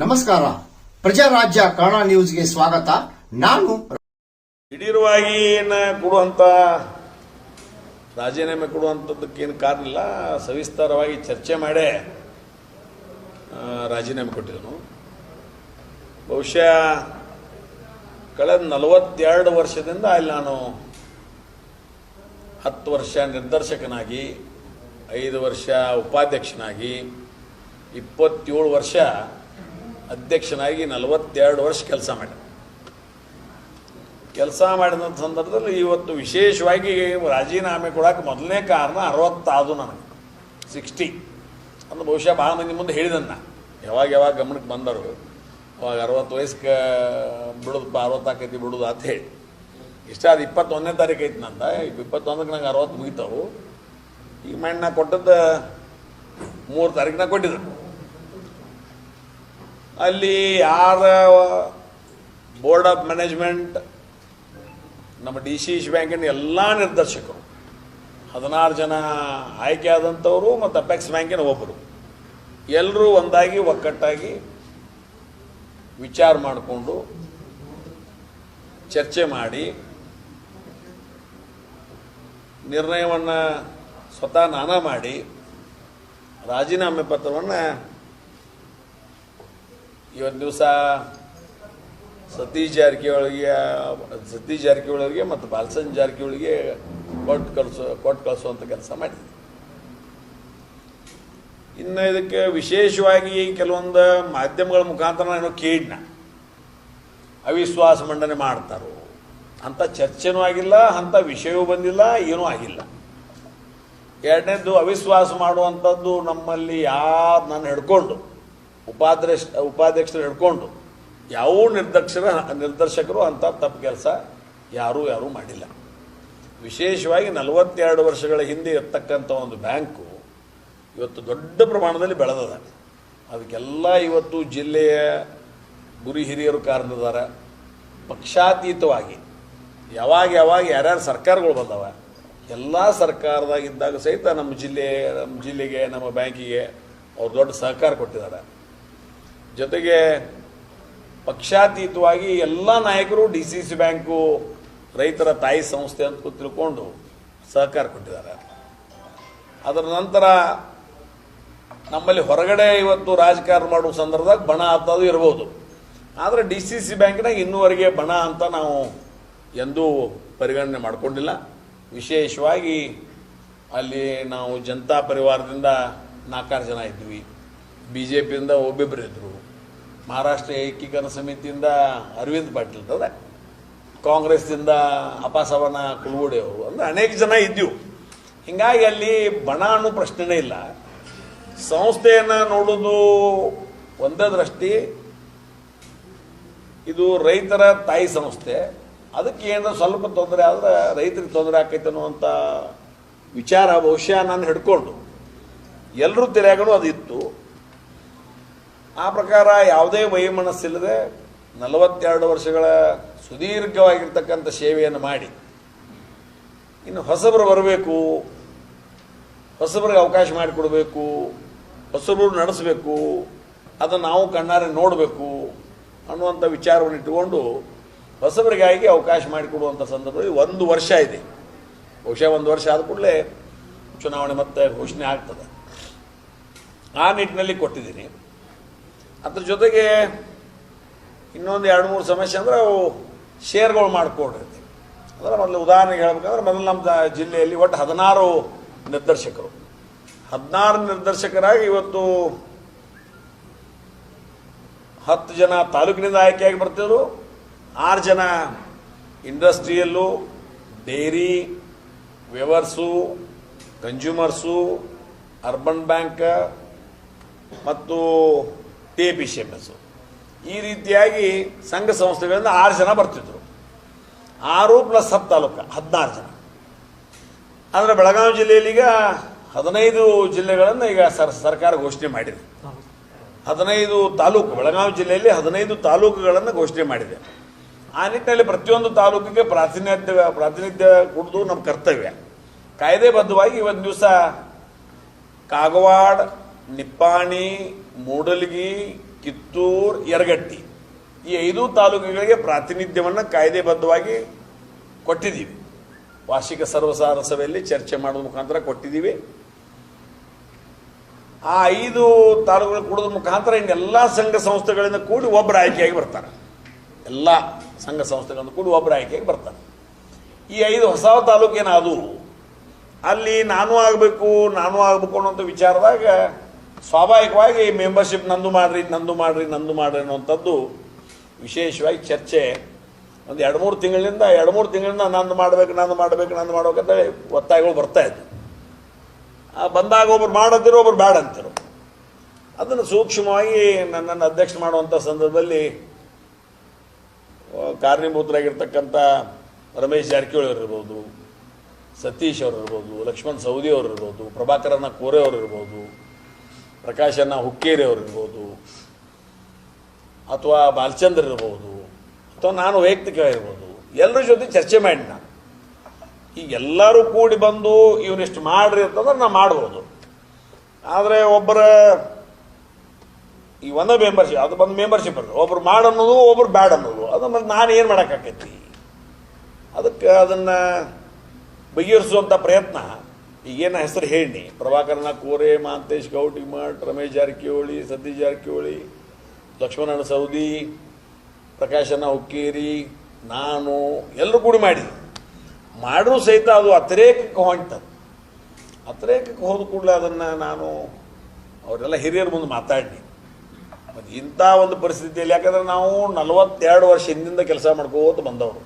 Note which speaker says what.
Speaker 1: ನಮಸ್ಕಾರ. ಪ್ರಜಾರಾಜ್ಯ ಕನ್ನಡ ನ್ಯೂಸ್ಗೆ ಸ್ವಾಗತ. ನಾನು
Speaker 2: ದಿಢೀರವಾಗಿ ಏನು ಕೊಡುವಂಥ ರಾಜೀನಾಮೆ ಕೊಡುವಂಥದ್ದಕ್ಕೇನು ಕಾರಣ ಇಲ್ಲ ಸವಿಸ್ತಾರವಾಗಿ ಚರ್ಚೆ ಮಾಡೇ ರಾಜೀನಾಮೆ ಕೊಟ್ಟಿದ್ದನು ಬಹುಶಃ ಕಳೆದ ನಲವತ್ತೆರಡು ವರ್ಷದಿಂದ ಅಲ್ಲಿ ನಾನು ಹತ್ತು ವರ್ಷ ನಿರ್ದೇಶಕನಾಗಿ, ಐದು ವರ್ಷ ಉಪಾಧ್ಯಕ್ಷನಾಗಿ, ಇಪ್ಪತ್ತೇಳು ವರ್ಷ ಅಧ್ಯಕ್ಷನಾಗಿ ನಲವತ್ತೆರಡು ವರ್ಷ ಕೆಲಸ ಮಾಡಿದೆ. ಕೆಲಸ ಮಾಡಿದಂಥ ಸಂದರ್ಭದಲ್ಲಿ ಇವತ್ತು ವಿಶೇಷವಾಗಿ ರಾಜೀನಾಮೆ ಕೊಡೋಕೆ ಮೊದಲನೇ ಕಾರಣ ಅರವತ್ತಾದು ನನಗೆ. ಸಿಕ್ಸ್ಟಿ. ಅಂದ್ರೆ ಬಹುಶಃ ಭಾಳ ಮಂದಿ ಮುಂದೆ ಹೇಳಿದನ್ನ. ಯಾವಾಗ ಯಾವಾಗ ಗಮನಕ್ಕೆ ಬಂದರು. ಅವಾಗ ಅರವತ್ತು ವಯಸ್ಸಿಗೆ ಬಿಡೋದಪ್ಪ ಅರವತ್ತಾಕೈತಿ ಬಿಡೋದು ಅಂತ ಹೇಳಿ. ಇಷ್ಟ ಅದು ಇಪ್ಪತ್ತೊಂದನೇ ತಾರೀಕು ಐತಿ ನಂದ. ಇಪ್ಪತ್ತೊಂದಕ್ಕೆ ನಂಗೆ ಅರವತ್ತು ಮುಗಿತಾವು. ಈಗ ಮಣ್ಣು ಕೊಟ್ಟದ್ದು ಮೂರು ತಾರೀಕಿನ ಕೊಟ್ಟಿದ್ರು. ಅಲ್ಲಿ ಯಾರ ಬೋರ್ಡ್ ಆಫ್ ಮ್ಯಾನೇಜ್ಮೆಂಟ್, ನಮ್ಮ ಡಿ ಸಿ ಸಿ ಬ್ಯಾಂಕಿನ ಎಲ್ಲ ನಿರ್ದೇಶಕರು, ಹದಿನಾರು ಜನ ಆಯ್ಕೆ ಆದಂಥವರು ಮತ್ತು ಅಪೆಕ್ಸ್ ಬ್ಯಾಂಕಿನ ಒಬ್ಬರು ಎಲ್ಲರೂ ಒಂದಾಗಿ ಒಕ್ಕಟ್ಟಾಗಿ ವಿಚಾರ ಮಾಡಿಕೊಂಡು ಚರ್ಚೆ ಮಾಡಿ ನಿರ್ಣಯವನ್ನು ಸ್ವತಃ ನಾನಾ ಮಾಡಿ ರಾಜೀನಾಮೆ ಪತ್ರವನ್ನು ಇವತ್ತು ದಿವಸ ಸತೀಶ್ ಜಾರಕಿಹೊಳಿಗೆ ಸತೀಶ್ ಜಾರಕಿಹೊಳಿಗೆ ಮತ್ತು ಬಾಲಸನ್ ಜಾರಕಿಹೊಳಿಗೆ ಕೊಟ್ಟು ಕಳಿಸೋ, ಕೊಟ್ಟು ಕಳಿಸುವಂಥ ಕೆಲಸ ಮಾಡಿದೆ ಇನ್ನು ಇದಕ್ಕೆ ವಿಶೇಷವಾಗಿ ಕೆಲವೊಂದು ಮಾಧ್ಯಮಗಳ ಮುಖಾಂತರ ಏನೋ ಕೇಳಿನ ಅವಿಶ್ವಾಸ ಮಂಡನೆ ಮಾಡ್ತಾರೋ, ಅಂಥ ಚರ್ಚೆನೂ ಆಗಿಲ್ಲ, ಅಂಥ ವಿಷಯವೂ ಬಂದಿಲ್ಲ, ಏನೂ ಆಗಿಲ್ಲ. ಎರಡನೇದು ಅವಿಶ್ವಾಸ ಮಾಡುವಂಥದ್ದು ನಮ್ಮಲ್ಲಿ ಯಾರು ನಾನು ಹಿಡ್ಕೊಂಡು ಉಪಾಧ್ಯಕ್ಷ, ಉಪಾಧ್ಯಕ್ಷರು ಹಿಡ್ಕೊಂಡು, ಯಾವ ನಿರ್ದಕ್ಷರ, ನಿರ್ದರ್ಶಕರು ಅಂಥ ತಪ್ಪು ಕೆಲಸ ಯಾರೂ ಯಾರೂ ಮಾಡಿಲ್ಲ. ವಿಶೇಷವಾಗಿ ನಲವತ್ತೆರಡು ವರ್ಷಗಳ ಹಿಂದೆ ಇರ್ತಕ್ಕಂಥ ಒಂದು ಬ್ಯಾಂಕು ಇವತ್ತು ದೊಡ್ಡ ಪ್ರಮಾಣದಲ್ಲಿ ಬೆಳೆದದ. ಅದಕ್ಕೆಲ್ಲ ಇವತ್ತು ಜಿಲ್ಲೆಯ ಗುರಿ ಹಿರಿಯರು ಕಾರಣದಾರ ಪಕ್ಷಾತೀತವಾಗಿ, ಯಾವಾಗ ಯಾವಾಗ ಯಾರ್ಯಾರು ಸರ್ಕಾರಗಳು ಬಂದವ, ಎಲ್ಲ ಸರ್ಕಾರದಾಗಿದ್ದಾಗ ಸಹಿತ ನಮ್ಮ ಜಿಲ್ಲೆ, ನಮ್ಮ ಜಿಲ್ಲೆಗೆ, ನಮ್ಮ ಬ್ಯಾಂಕಿಗೆ ಅವ್ರು ದೊಡ್ಡ ಸಹಕಾರ ಕೊಟ್ಟಿದ್ದಾರೆ. ಜೊತೆಗೆ ಪಕ್ಷಾತೀತವಾಗಿ ಎಲ್ಲ ನಾಯಕರು ಡಿ ಸಿ ಸಿ ಬ್ಯಾಂಕು ರೈತರ ತಾಯಿ ಸಂಸ್ಥೆ ಅಂತ ತಿಳ್ಕೊಂಡು ಸಹಕಾರ ಕೊಟ್ಟಿದ್ದಾರೆ. ಅದರ ನಂತರ ನಮ್ಮಲ್ಲಿ ಹೊರಗಡೆ ಇವತ್ತು ರಾಜಕಾರಣ ಮಾಡುವ ಸಂದರ್ಭದಾಗ ಬಣ ಅಂತದು ಇರ್ಬೋದು. ಆದರೆ ಡಿ ಸಿ ಸಿ ಬ್ಯಾಂಕ್ನಾಗ ಇನ್ನೂವರೆಗೆ ಬಣ ಅಂತ ನಾವು ಎಂದೂ ಪರಿಗಣನೆ ಮಾಡಿಕೊಂಡಿಲ್ಲ. ವಿಶೇಷವಾಗಿ ಅಲ್ಲಿ ನಾವು ಜನತಾ ಪರಿವಾರದಿಂದ ನಾಲ್ಕಾರು ಜನ ಇದ್ವಿ. ಬಿ ಜೆ ಪಿಯಿಂದ ಒಬ್ಬಿಬ್ಬರು ಇದ್ದರು ಮಹಾರಾಷ್ಟ್ರ ಏಕೀಕರಣ ಸಮಿತಿಯಿಂದ ಅರವಿಂದ್ ಪಾಟೀಲ್ ಅದ ಕಾಂಗ್ರೆಸ್ದಿಂದ ಅಪಾಸವನ ಕುಲಗೋಡಿ ಅವರು. ಅಂದರೆ ಅನೇಕ ಜನ ಇದ್ದೀವಿ ಹೀಗಾಗಿ ಅಲ್ಲಿ ಬಣ ಅನ್ನೋ ಪ್ರಶ್ನೆನೇ ಇಲ್ಲ. ಸಂಸ್ಥೆಯನ್ನು ನೋಡೋದು ಒಂದೇ ದೃಷ್ಟಿ. ಇದು ರೈತರ ತಾಯಿ ಸಂಸ್ಥೆ. ಅದಕ್ಕೆ ಏನಾದ್ರು ಸ್ವಲ್ಪ ತೊಂದರೆ ಆದ್ರೆ ರೈತರಿಗೆ ತೊಂದರೆ ಆಕೈತೆ ಅನ್ನುವಂಥ ವಿಚಾರ ಬಹುಶಃ ನಾನು ಹಿಡ್ಕೊಂಡು. ಎಲ್ಲರೂ ತೆರೆಯಾಗಲು ಅದು ಇತ್ತು. ಆ ಪ್ರಕಾರ ಯಾವುದೇ ವೈಮನಸ್ಸಿಲ್ಲದೆ ನಲವತ್ತೆರಡು ವರ್ಷಗಳ ಸುದೀರ್ಘವಾಗಿರ್ತಕ್ಕಂಥ ಸೇವೆಯನ್ನು ಮಾಡಿ. ಇನ್ನು ಹೊಸಬರು ಬರಬೇಕು, ಹೊಸಬರಿಗೆ ಅವಕಾಶ ಮಾಡಿಕೊಡಬೇಕು, ಹೊಸಬರು ನಡೆಸಬೇಕು, ಅದನ್ನು ನಾವು ಕಣ್ಣಾರೆ ನೋಡಬೇಕು ಅನ್ನುವಂಥ ವಿಚಾರವನ್ನು ಇಟ್ಟುಕೊಂಡು ಹೊಸಬರಿಗಾಗಿ ಅವಕಾಶ ಮಾಡಿಕೊಡುವಂಥ ಸಂದರ್ಭದಲ್ಲಿ ಒಂದು ವರ್ಷ ಇದೆ. ಬಹುಶಃ ಒಂದು ವರ್ಷ ಆದ ಕೂಡಲೇ ಚುನಾವಣೆ ಮತ್ತೆ ಘೋಷಣೆ ಆಗ್ತದೆ. ಆ ನಿಟ್ಟಿನಲ್ಲಿ ಕೊಟ್ಟಿದ್ದೀನಿ. ಅದ್ರ ಜೊತೆಗೆ ಇನ್ನೊಂದು ಎರಡು ಮೂರು ಸಮಸ್ಯೆ ಅಂದರೆ ಅವು ಶೇರ್ಗಳು ಮಾಡಿಕೊಂಡಿರ್ತೀವಿ ಅಂದರೆ ಮೊದಲು ಉದಾಹರಣೆಗೆ ಹೇಳ್ಬೇಕಂದ್ರೆ ಮೊದಲು ನಮ್ಮ ಜಿಲ್ಲೆಯಲ್ಲಿ ಒಟ್ಟು ಹದಿನಾರು ನಿರ್ದೇಶಕರು. ಹದಿನಾರು ನಿರ್ದೇಶಕರಾಗಿ ಇವತ್ತು ಹತ್ತು ಜನ ತಾಲೂಕಿನಿಂದ ಆಯ್ಕೆಯಾಗಿ ಬರ್ತಿದ್ರು. ಆರು ಜನ industrial, dairy weavers consumers, urban bank ಮತ್ತು T P C M S ಈ ರೀತಿಯಾಗಿ ಸಂಘ ಸಂಸ್ಥೆಗಳಿಂದ ಆರು ಜನ ಬರ್ತಿದ್ರು. ಆರು ಪ್ಲಸ್ ಹತ್ತು ತಾಲೂಕು, ಹದಿನಾರು ಜನ. ಅಂದರೆ ಬೆಳಗಾವಿ ಜಿಲ್ಲೆಯಲ್ಲಿ ಈಗ ಹದಿನೈದು ಜಿಲ್ಲೆಗಳನ್ನು ಈಗ ಸರ್, ಸರ್ಕಾರ ಘೋಷಣೆ ಮಾಡಿದೆ. ಹದಿನೈದು ತಾಲೂಕು, ಬೆಳಗಾವಿ ಜಿಲ್ಲೆಯಲ್ಲಿ ಹದಿನೈದು ತಾಲೂಕುಗಳನ್ನು ಘೋಷಣೆ ಮಾಡಿದೆ. ಆ ನಿಟ್ಟಿನಲ್ಲಿ ಪ್ರತಿಯೊಂದು ತಾಲೂಕಿಗೆ ಪ್ರಾತಿನಿಧ್ಯ ಪ್ರಾತಿನಿಧ್ಯ ಕೊಡೋದು ನಮ್ಮ ಕರ್ತವ್ಯ. ಕಾಯ್ದೆಬದ್ಧವಾಗಿ ಇವತ್ತು ದಿವಸ ಕಾಗವಾಡ ನಿಪ್ಪಾಣಿ, ಮೂಡಲಗಿ, ಕಿತ್ತೂರು, ಯರಗಟ್ಟಿ ಈ ಐದು ತಾಲೂಕುಗಳಿಗೆ ಪ್ರಾತಿನಿಧ್ಯವನ್ನು ಕಾಯ್ದೆಬದ್ಧವಾಗಿ ಕೊಟ್ಟಿದ್ದೀವಿ. ವಾರ್ಷಿಕ ಸರ್ವಸಾರ ಸಭೆಯಲ್ಲಿ ಚರ್ಚೆ ಮಾಡುವ ಮುಖಾಂತರ ಕೊಟ್ಟಿದ್ದೀವಿ. ಆ ಐದು ತಾಲೂಕುಗಳು ಕೊಡೋದ್ರ ಮುಖಾಂತರ ಇನ್ನೆಲ್ಲ ಸಂಘ ಸಂಸ್ಥೆಗಳಿಂದ ಕೂಡಿ ಒಬ್ಬರು ಆಯ್ಕೆಯಾಗಿ ಬರ್ತಾರೆ. ಎಲ್ಲ ಸಂಘ ಸಂಸ್ಥೆಗಳಿಂದ ಕೂಡಿ ಒಬ್ಬರು ಆಯ್ಕೆಯಾಗಿ ಬರ್ತಾರೆ. ಈ ಐದು ಹೊಸ ತಾಲೂಕು ಏನಾದವು ಅಲ್ಲಿ ನಾನು ಆಗಬೇಕು ನಾನು ಆಗಬೇಕು ಅನ್ನೋಂಥ ವಿಚಾರದಾಗ ಸ್ವಾಭಾವಿಕವಾಗಿ ಮೆಂಬರ್ಶಿಪ್ ನಂದು ಮಾಡ್ರಿ ನಂದು ಮಾಡ್ರಿ ನಂದು ಮಾಡ್ರಿ ಅನ್ನೋಂಥದ್ದು ವಿಶೇಷವಾಗಿ ಚರ್ಚೆ. ಒಂದು ಎರಡು ಮೂರು ತಿಂಗಳಿಂದ, ಎರಡು ಮೂರು ತಿಂಗಳಿಂದ ನಂದು ಮಾಡಬೇಕು ನಂದು ಮಾಡಬೇಕು, ನಂದು ಮಾಡ್ಬೇಕಂದ್ರೆ ಒತ್ತಾಯಗಳು ಬರ್ತಾ ಇದ್ವು. ಆ ಬಂದಾಗ ಒಬ್ರು ಮಾಡೋದಿರೋ ಒಬ್ರು ಬೇಡ ಅಂತಿರು ಅದನ್ನು ಸೂಕ್ಷ್ಮವಾಗಿ ನನ್ನನ್ನು ಅಧ್ಯಕ್ಷ ಮಾಡುವಂಥ ಸಂದರ್ಭದಲ್ಲಿ ಕಾರ್ಯಭೂತರಾಗಿರ್ತಕ್ಕಂಥ ರಮೇಶ್ ಜಾರಕಿಹೊಳಿ ಇರ್ಬೋದು ಸತೀಶ್ ಅವರು ಇರ್ಬೋದು ಲಕ್ಷ್ಮಣ್ ಸೌದಿ ಅವರು ಇರ್ಬೋದು ಪ್ರಭಾಕರನ ಕೋರೆ ಅವರು ಇರ್ಬೋದು ಪ್ರಕಾಶನ ಹುಕ್ಕೇರಿ ಅವರಿರ್ಬೋದು ಅಥವಾ ಬಾಲಚಂದ್ರ ಇರ್ಬೋದು, ಅಥವಾ ನಾನು ವೈಯಕ್ತಿಕವಾಗಿರ್ಬೋದು ಎಲ್ಲರ ಜೊತೆ ಚರ್ಚೆ ಮಾಡಿ ನಾನು ಈಗ ಎಲ್ಲರೂ ಕೂಡಿ ಬಂದು ಇವನಿಷ್ಟು ಮಾಡ್ರಿ ಅಂತಂದ್ರೆ ನಾ ಮಾಡ್ಬೋದು. ಆದರೆ ಒಬ್ಬರ ಈ ಒಂದೇ ಮೆಂಬರ್ಶಿಪ್ ಅದು ಬಂದು ಮೆಂಬರ್ಶಿಪ್ ಅಲ್ಲ ಒಬ್ರು ಮಾಡ್ ಅನ್ನೋದು ಒಬ್ರು ಬ್ಯಾಡ್ ಅನ್ನೋದು ಅದು ಮತ್ತೆ ನಾನು ಏನು ಮಾಡೋಕ್ಕಾಕೈತಿ? ಅದಕ್ಕೆ ಅದನ್ನು ಬಗೆಹರಿಸುವಂಥ ಪ್ರಯತ್ನ ಈಗೇನು ಹೆಸರು ಹೇಳಿ ಪ್ರಭಾಕರನ ಕೋರೆ, ಮಾಂತೇಶ್ ಗೌಟಿಮಠ್ ರಮೇಶ್ ಜಾರಕಿಹೊಳಿ, ಸತೀಶ್ ಜಾರಕಿಹೊಳಿ, ಲಕ್ಷ್ಮಣನ ಸೌದಿ, ಪ್ರಕಾಶನ ಹುಕ್ಕೇರಿ, ನಾನು ಎಲ್ಲರೂ ಕೂಡಿ ಮಾಡಿ ಮಾಡಿದ್ರು ಸಹಿತ ಅದು ಅತಿರೇಕಕ್ಕೆ ಹೊಂಟದು ಅತಿರೇಕಕ್ಕೆ ಹೋದ ಕೂಡಲೇ ಅದನ್ನು ನಾನು ಅವರೆಲ್ಲ ಹಿರಿಯರ ಮುಂದೆ ಮಾತಾಡಿ ಮತ್ತು ಇಂಥ ಒಂದು ಪರಿಸ್ಥಿತಿಯಲ್ಲಿ ಯಾಕಂದ್ರೆ ನಾವು ನಲವತ್ತೆರಡು ವರ್ಷ ಹಿಂದಿಂದ ಕೆಲಸ ಮಾಡ್ಕೋತ ಬಂದವರು.